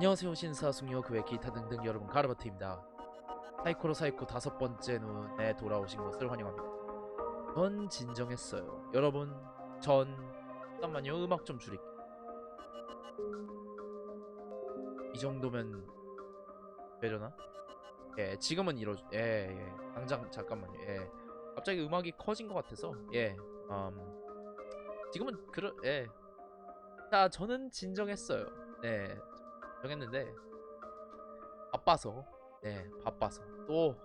안녕하세요 신사 숙녀 그외 기타 등등 여러분 가르바트입니다. 사이코로 사이코 다섯 번째 눈에 돌아오신 것을 환영합니다. 전 진정했어요. 여러분 전 잠깐만요. 음악 좀 줄일게요 이 정도면 되려나? 예 지금은 이러 예 예. 당장 잠깐만요. 예. 갑자기 음악이 커진 것 같아서 예. 음, 지금은 그러 예 자 저는 진정했어요. 네 정했는데 바빠서 네 바빠서 또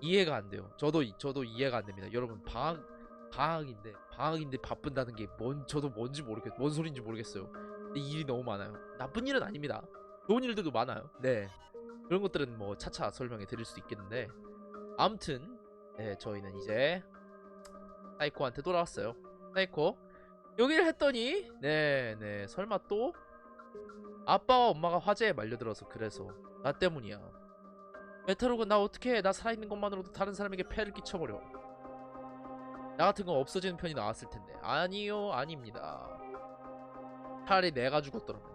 이해가 안 돼요. 저도 이- 저도 이해가 안 됩니다. 여러분 방학 방학인데 방학인데 바쁜다는 게 뭔 저도 뭔지 모르겠 뭔 소리인지 모르겠어요. 근데 일이 너무 많아요. 나쁜 일은 아닙니다. 좋은 일들도 많아요. 네 그런 것들은 뭐 차차 설명해 드릴 수 있겠는데 아무튼 네 저희는 이제 사이코한테 돌아왔어요. 사이코 여기를 했더니 네네 설마 또 아빠와 엄마가 화재에 말려들어서 그래서 나 때문이야. 메타로그 나 어떻게 해? 나 살아있는 것만으로도 다른 사람에게 폐를 끼쳐버려. 나 같은 건 없어지는 편이 나았을 텐데. 아니요, 아닙니다. 차라리 내가 죽었더라면.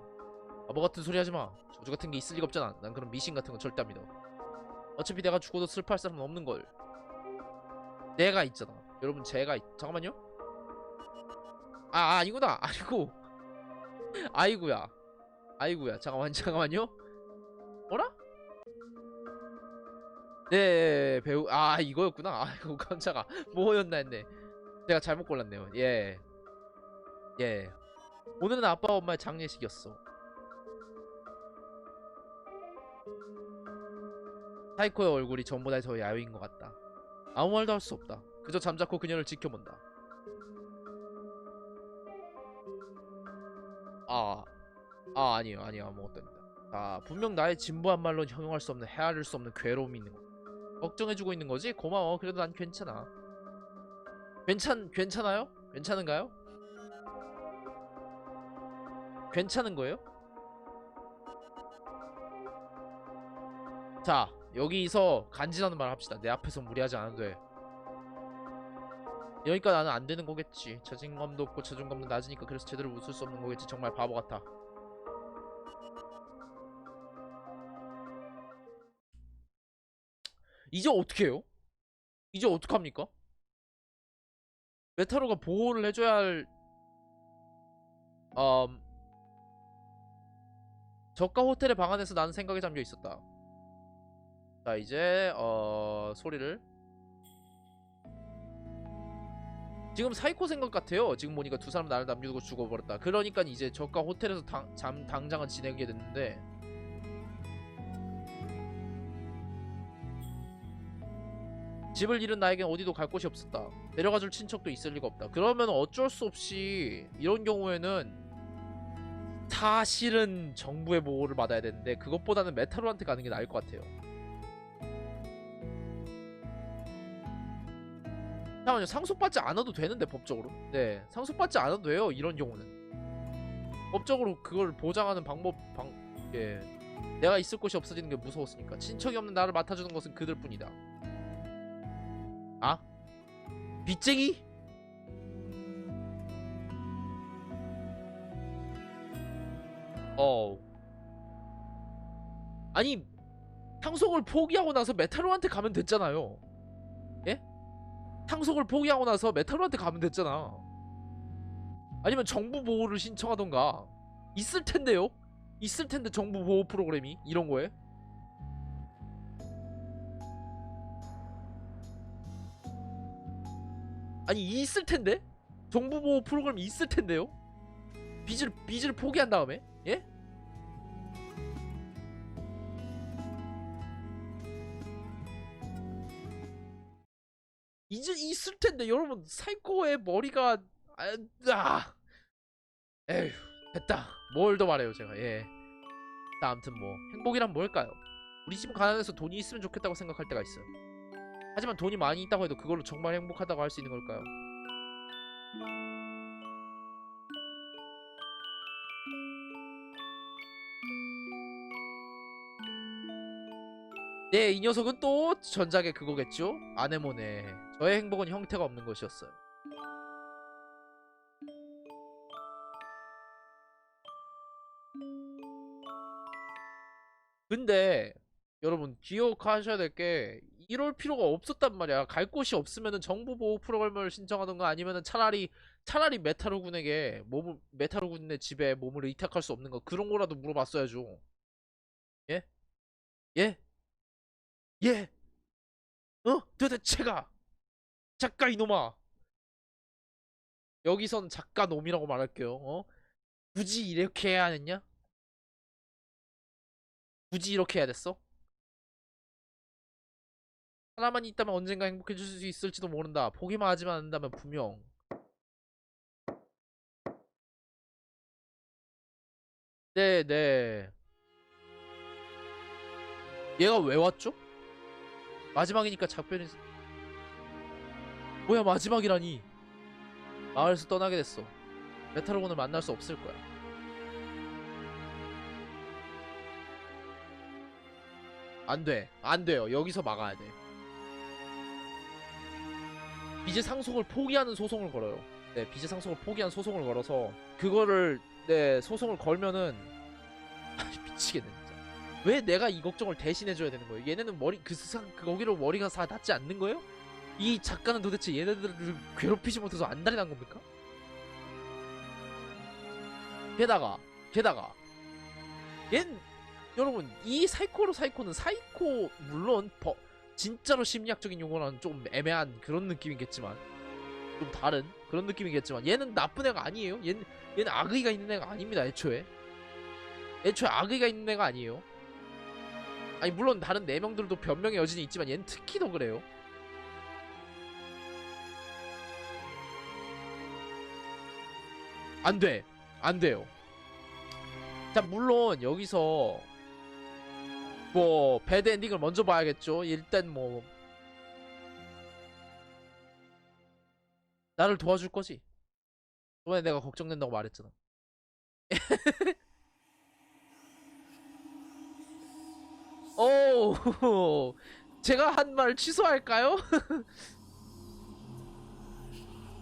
바보 같은 소리 하지 마. 저주 같은 게 있을 리가 없잖아. 난 그런 미신 같은 건 절대 안 믿어. 어차피 내가 죽어도 슬퍼할 사람은 없는 걸. 내가 있잖아. 여러분 제가 있... 잠깐만요. 아, 아 아니구나. 아니고. 아이구야. 아이구야 잠깐만 잠깐만요. 뭐라? 네 배우 아 이거였구나. 아이고 깜짝아. 뭐였나 했네. 제가 잘못 골랐네요. 예예. 오늘은 아빠와 엄마의 장례식이었어. 사이코의 얼굴이 전보다 더 야윈 것 같다. 아무 말도 할 수 없다. 그저 잠자코 그녀를 지켜본다 아 아니요. 아니요. 아무것도 아닙니다. 자 분명 나의 진부한 말로 형용할 수 없는 헤아릴 수 없는 괴로움이 있는 거 걱정해주고 있는 거지? 고마워. 그래도 난 괜찮아. 괜찮 괜찮아요? 괜찮은가요? 괜찮은 거예요? 자 여기서 간지나는 말 합시다. 내 앞에서 무리하지 않아도 돼. 그러니까 나는 안 되는 거겠지. 자신감도 없고 자존감도 낮으니까 그래서 제대로 웃을 수 없는 거겠지. 정말 바보 같아 이제 어떻게 해요? 이제 어떡합니까? 메타로가 보호를 해줘야 할 음... 저가 호텔의 방 안에서 나는 생각에 잠겨 있었다 자 이제 어... 소리를 지금 사이코 생각 같아요 지금 보니까 두 사람 나를 남겨두고 죽어버렸다 그러니까 이제 저가 호텔에서 당, 잠, 당장은 지내게 됐는데 집을 잃은 나에겐 어디도 갈 곳이 없었다. 데려가줄 친척도 있을 리가 없다. 그러면 어쩔 수 없이 이런 경우에는 사실은 정부의 보호를 받아야 되는데 그것보다는 메타로한테 가는 게 나을 것 같아요. 잠깐만요. 상속받지 않아도 되는데 법적으로. 네, 상속받지 않아도 돼요. 이런 경우는. 법적으로 그걸 보장하는 방법 방 예. 내가 있을 곳이 없어지는 게 무서웠으니까 친척이 없는 나를 맡아주는 것은 그들뿐이다. 빚쟁이? 어. 아니 상속을 포기하고 나서 메타로한테 가면 됐잖아요. 예? 상속을 포기하고 나서 메타로한테 가면 됐잖아. 아니면 정부 보호를 신청하던가 있을 텐데요. 있을 텐데 정부 보호 프로그램이 이런 거에. 아니 있을 텐데 정부 보호 프로그램 있을 텐데요. 빚을 빚을 포기한 다음에 예? 이제 있을 텐데 여러분 사이코의 머리가 아, 아. 에휴 됐다 뭘 더 말해요 제가 예. 자, 아무튼 뭐 행복이란 뭘까요? 우리 집 가난해서 돈이 있으면 좋겠다고 생각할 때가 있어요. 하지만 돈이 많이 있다고 해도 그걸로 정말 행복하다고 할 수 있는 걸까요? 네, 이 녀석은 또 전작의 그거겠죠? 아네모네. 저의 행복은 형태가 없는 것이었어요. 근데 여러분 기억하셔야 될 게 이럴 필요가 없었단 말이야. 갈 곳이 없으면은 정보 보호 프로그램을 신청하던가 아니면은 차라리 차라리 메타로 군에게 몸을 메타로 군의 집에 몸을 의탁할 수 없는 거 그런 거라도 물어봤어야죠. 예? 예? 예? 어? 도대체가 작가 이놈아. 여기선 작가 놈이라고 말할게요. 어? 굳이 이렇게 해야 했냐? 굳이 이렇게 해야 됐어? 하나만 있다면 언젠가 행복해질 수 있을지도 모른다. 포기만 하지만 않는다면 분명. 네, 네. 얘가 왜 왔죠? 마지막이니까 작별이 뭐야 마지막이라니 마을에서 떠나게 됐어 메타로곤을 만날 수 없을 거야 안돼 안돼요 여기서 막아야 돼 비제 상속을 포기하는 소송을 걸어요 네 비제 상속을 포기한 소송을 걸어서 그거를 네 소송을 걸면은 아 미치겠네 진짜 왜 내가 이 걱정을 대신해줘야 되는 거예요 얘네는 머리 그 세상 그 거기로 머리가 다 닿지 않는 거예요? 이 작가는 도대체 얘네들을 괴롭히지 못해서 안달이 난 겁니까? 게다가 게다가 얜 여러분 이 사이코로 사이코는 사이코 물론 버, 진짜로 심리학적인 용어는 좀 애매한 그런 느낌이겠지만 좀 다른 그런 느낌이겠지만 얘는 나쁜 애가 아니에요 얘는 얘는 악의가 있는 애가 아닙니다 애초에 애초에 악의가 있는 애가 아니에요 아니 물론 다른 네 명들도 변명의 여진이 있지만 얘는 특히 더 그래요 안 돼. 안 돼요. 자, 물론 여기서 뭐 배드 엔딩을 먼저 봐야겠죠. 일단 뭐 나를 도와줄 거지. 저번에 내가 걱정된다고 말했잖아. 오, 제가 한 말 취소할까요?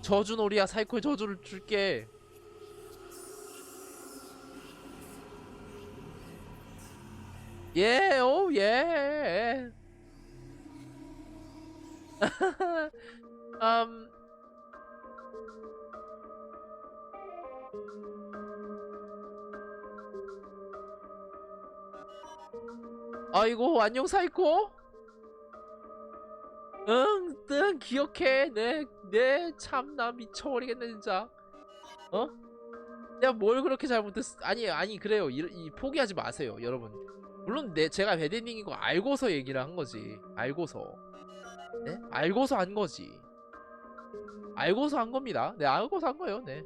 저주놀이야 사이코의 저주를 줄게. 예, 오, 예. 음, 아이고, 안녕, 사이코? 응, 응, 기억해. 네, 네, 참, 나 미쳐버리겠네, 진짜. 어? 내가 뭘 그렇게 잘못했어? 아니, 아니, 그래요. 이, 이 포기하지 마세요, 여러분. 물론 내 제가 거 알고서 얘기를 한 거지. 알고서. 네? 알고서 한 거지. 알고서 한 겁니다. 네, 알고서 한 거예요. 네.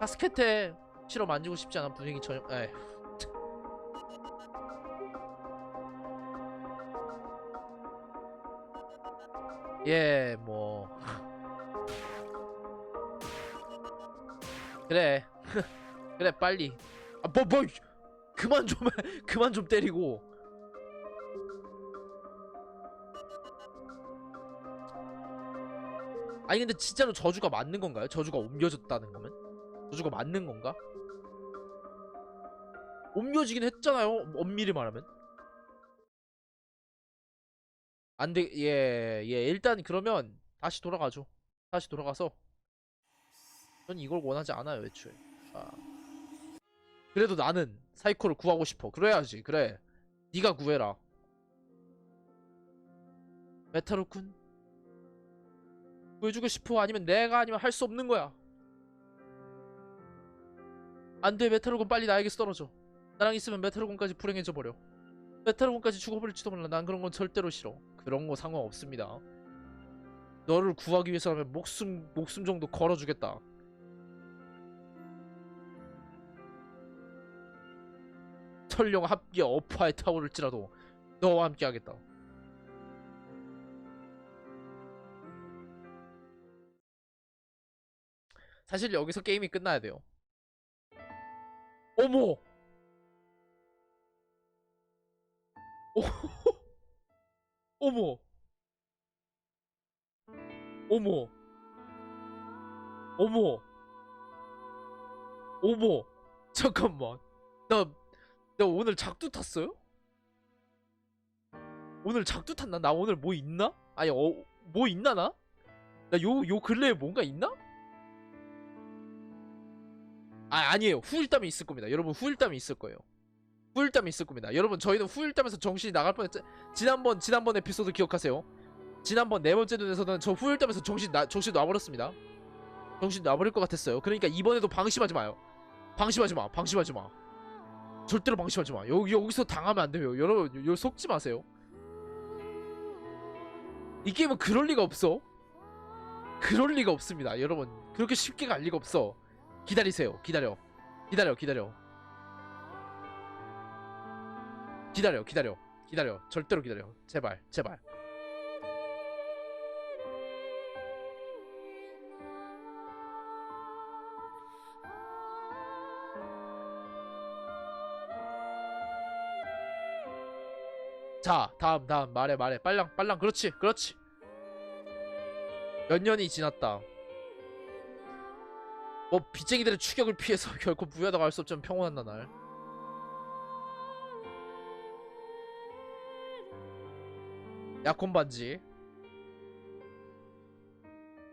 바스켓에 실어 만지고 싶지 않아 분위기 전혀. 에이. 예, 뭐. 그래. 그래, 빨리. 아, 뭐, 뭐. 그만 좀, 해. 그만 좀 때리고. 아니, 근데 진짜로 저주가 맞는 건가요? 저주가 옮겨졌다는 거면? 저주가 맞는 건가? 옮겨지긴 했잖아요. 엄밀히 말하면. 안 돼, 예, 예. 일단 그러면 다시 돌아가죠. 다시 돌아가서 전 이걸 원하지 않아요, 애초에. 아. 그래도 나는 사이코를 구하고 싶어. 그래야지, 그래. 네가 구해라. 메타로군 구해주고 싶어. 아니면 내가 아니면 할 수 없는 거야. 안돼, 메타로군 빨리 나에게서 떨어져. 나랑 있으면 메타로군까지 불행해져 버려. 메타로군까지 죽어버릴지도 몰라. 난 그런 건 절대로 싫어. 그런 거 상관없습니다. 너를 구하기 위해서라면 목숨 목숨 정도 걸어주겠다. 설령 함께 어파에 타오를지라도 너와 함께 하겠다. 사실 여기서 게임이 끝나야 돼요. 어머! 오, 어머. 어머. 어머. 어머. 잠깐만. 나, 나 오늘 작두 탔어요? 오늘 작두 탔나? 나 오늘 뭐 있나? 아니, 어, 뭐 있나, 나? 나 요, 요 근래에 뭔가 있나? 아, 아니에요. 후일담이 있을 겁니다. 여러분, 후일담이 있을 거예요. 후일담이 있을 겁니다. 여러분, 저희는 후일담에서 정신이 나갈 뻔했죠. 지난번, 지난번 에피소드 기억하세요? 지난번 네 번째 눈에서는 저 후일담에서 정신 나, 정신 놔버렸습니다. 정신 놔버릴 것 같았어요. 그러니까 이번에도 방심하지 마요. 방심하지 마. 방심하지 마. 절대로 방심하지 마. 여기 여기서 당하면 안 돼요. 여러분, 여, 여 속지 마세요. 이 게임은 그럴 리가 없어. 그럴 리가 없습니다. 여러분, 그렇게 쉽게 갈 리가 없어. 기다리세요. 기다려. 기다려. 기다려. 기다려. 기다려. 기다려. 절대로 기다려. 제발. 제발. 자, 다음, 다음, 말해, 말해. 빨랑, 빨랑, 그렇지, 그렇지. 몇 년이 지났다. 뭐, 빚쟁이들의 추격을 피해서 결코 부여하다고 할수 없지만 평온한 나날. 약혼 반지.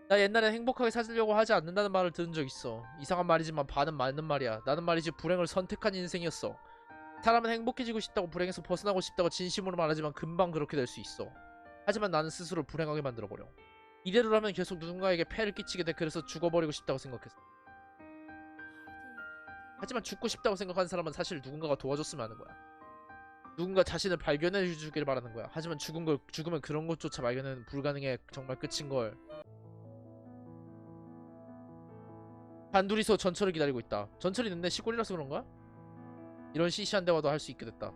나 옛날에 행복하게 살려고 하지 않는다는 말을 들은 적 있어. 이상한 말이지만 반은 맞는 말이야. 나는 말이지 불행을 선택한 인생이었어. 사람은 행복해지고 싶다고 불행에서 벗어나고 싶다고 진심으로 말하지만 금방 그렇게 될 수 있어. 하지만 나는 스스로 불행하게 만들어버려. 이대로라면 계속 누군가에게 폐를 끼치게 돼 그래서 죽어버리고 싶다고 생각했어. 하지만 죽고 싶다고 생각하는 사람은 사실 누군가가 도와줬으면 하는 거야. 누군가 자신을 발견해 주길 바라는 거야. 하지만 죽은 걸 죽으면 그런 것조차 발견은 불가능해 정말 끝인 걸. 단둘이서 전철을 기다리고 있다. 전철이 늦네 시골이라서 그런가? 이런 시시한 대화도 할 수 있게 됐다.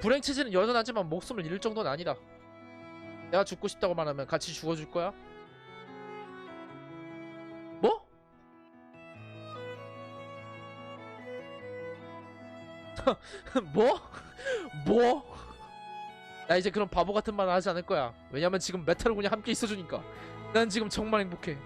불행 체제는 여전하지만 목숨을 잃을 정도는 아니다. 내가 죽고 싶다고 말하면 같이 죽어줄 거야? 뭐? 뭐? 뭐? 나 이제 그런 바보 같은 말을 하지 않을 거야. 왜냐면 지금 메탈을 그냥 함께 있어주니까. 난 지금 정말 행복해.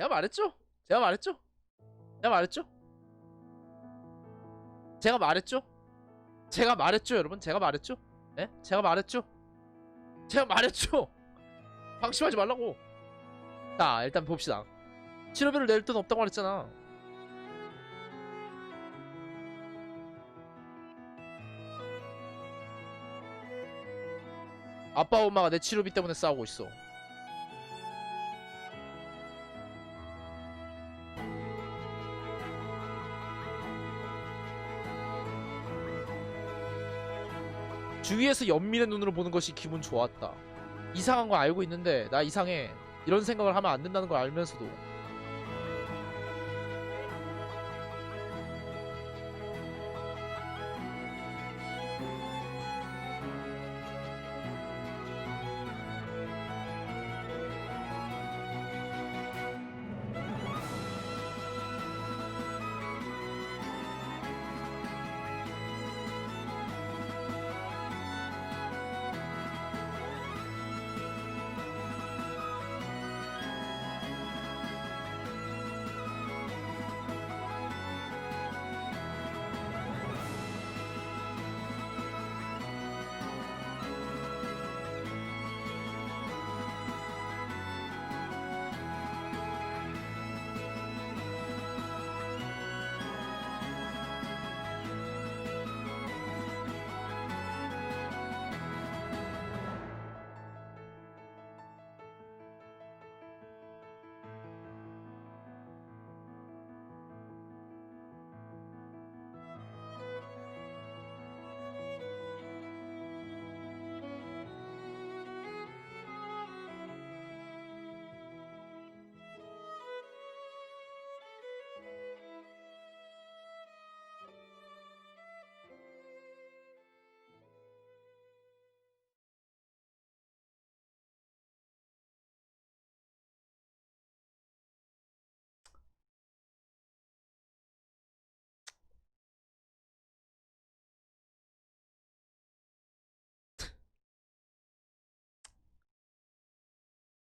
제가 말했죠? 제가 말했죠? 제가 말했죠? 제가 말했죠? 제가 말했죠, 여러분? 제가 말했죠? 예? 제가 말했죠? 제가 말했죠? 방심하지 말라고. 자, 일단 봅시다. 치료비를 낼 돈 없다고 말했잖아. 아빠 엄마가 내 치료비 때문에 싸우고 있어. 주위에서 연민의 눈으로 보는 것이 기분 좋았다. 이상한 거 알고 있는데 나 이상해. 이런 생각을 하면 안 된다는 걸 알면서도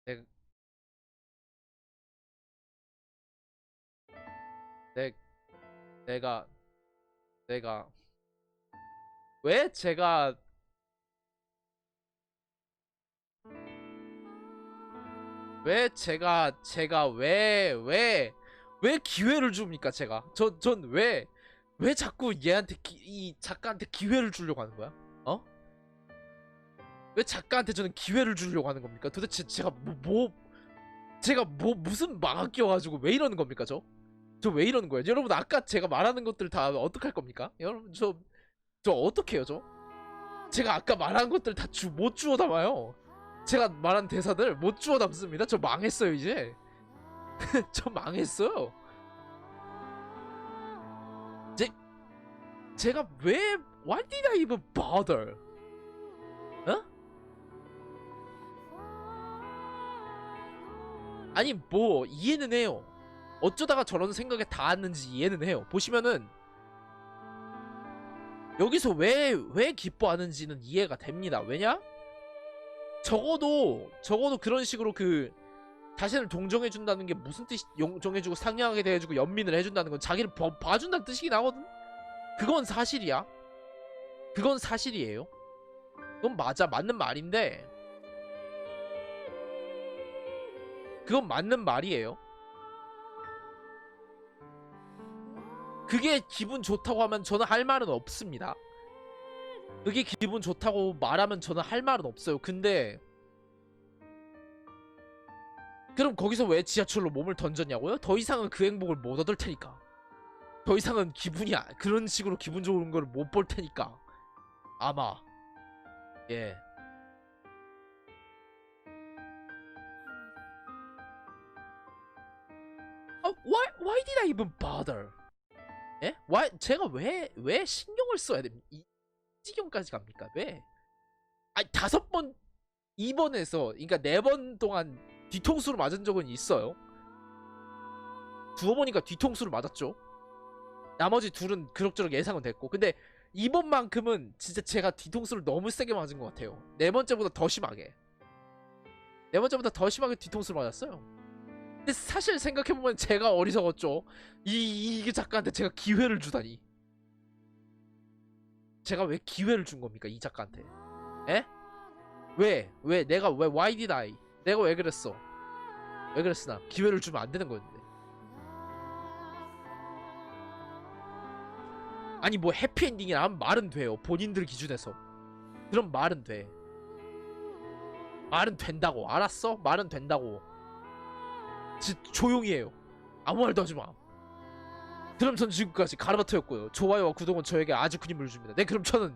내, 내, 내가, 내가, 왜 제가, 왜 제가, 제가 왜, 왜, 왜 기회를 줍니까, 제가? 전, 전 왜, 왜 자꾸 얘한테, 기, 이 작가한테 기회를 주려고 하는 거야? 어? 왜 작가한테 저는 기회를 주려고 하는 겁니까? 도대체 제가 뭐, 뭐 제가 뭐 무슨 망학 끼워가지고 왜 이러는 겁니까 저? 저 왜 이러는 거예요? 여러분 아까 제가 말하는 것들 다 어떡할 겁니까? 여러분 저 저 어떡해요 저? 제가 아까 말한 것들 다 주 못 주워 담아요. 제가 말한 대사들 못 주워 담습니다. 저 망했어요 이제. 저 망했어요. 제 제가 왜 why did I even bother? 어? 아니 뭐 이해는 해요. 어쩌다가 저런 생각에 닿았는지 이해는 해요. 보시면은 여기서 왜 왜 기뻐하는지는 이해가 됩니다. 왜냐? 적어도 적어도 그런 식으로 그 자신을 동정해 준다는 게 무슨 뜻이 용정해주고 상냥하게 대해주고 연민을 해준다는 건 자기를 봐, 봐준다는 뜻이긴 하거든. 그건 사실이야. 그건 사실이에요. 그건 맞아 맞는 말인데 그건 맞는 말이에요. 그게 기분 좋다고 하면 저는 할 말은 없습니다. 그게 기분 좋다고 말하면 저는 할 말은 없어요. 근데 그럼 거기서 왜 지하철로 몸을 던졌냐고요? 더 이상은 그 행복을 못 얻을 테니까. 더 이상은 기분이 아- 그런 식으로 기분 좋은 걸 못 볼 테니까. 아마 예. 아, why why did I even bother? 예? why 제가 왜 왜 신경을 써야 됩니까? 이 지경까지 갑니까? 왜? 아니 다섯 번 2번에서 그러니까 네 번 동안 뒤통수를 맞은 적은 있어요. 두어 번이니까 뒤통수를 맞았죠. 나머지 둘은 그럭저럭 예상은 됐고 근데 이번만큼은 진짜 제가 뒤통수를 너무 세게 맞은 것 같아요. 네 번째보다 더 심하게. 네 번째보다 더 심하게 뒤통수를 맞았어요. 근데 사실 생각해보면 제가 어리석었죠. 이, 이게 작가한테 제가 기회를 주다니. 제가 왜 기회를 준 겁니까? 이 작가한테. 에? 왜? 왜? 내가 왜? Why did I? 내가 왜 그랬어? 왜 그랬으나? 기회를 주면 안 되는 거였는데. 아니 뭐 해피엔딩이라면 말은 돼요. 본인들 기준에서. 그럼 말은 돼. 말은 된다고. 알았어? 말은 된다고. 지, 조용히 해요. 아무 말도 하지 마. 그럼 전 지금까지 가르바트였고요. 좋아요와 구독은 저에게 아주 큰 힘을 줍니다. 네, 그럼 저는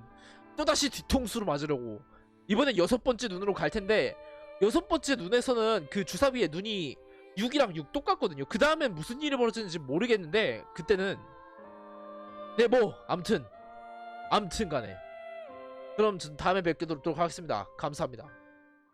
또다시 뒤통수로 맞으려고 이번엔 여섯 번째 눈으로 갈 텐데 여섯 번째 눈에서는 그 주사위에 눈이 6이랑 6 똑같거든요. 그 다음엔 무슨 일이 벌어지는지 모르겠는데 그때는 네 뭐 암튼 암튼 간에 그럼 전 다음에 뵙도록 하겠습니다. 감사합니다.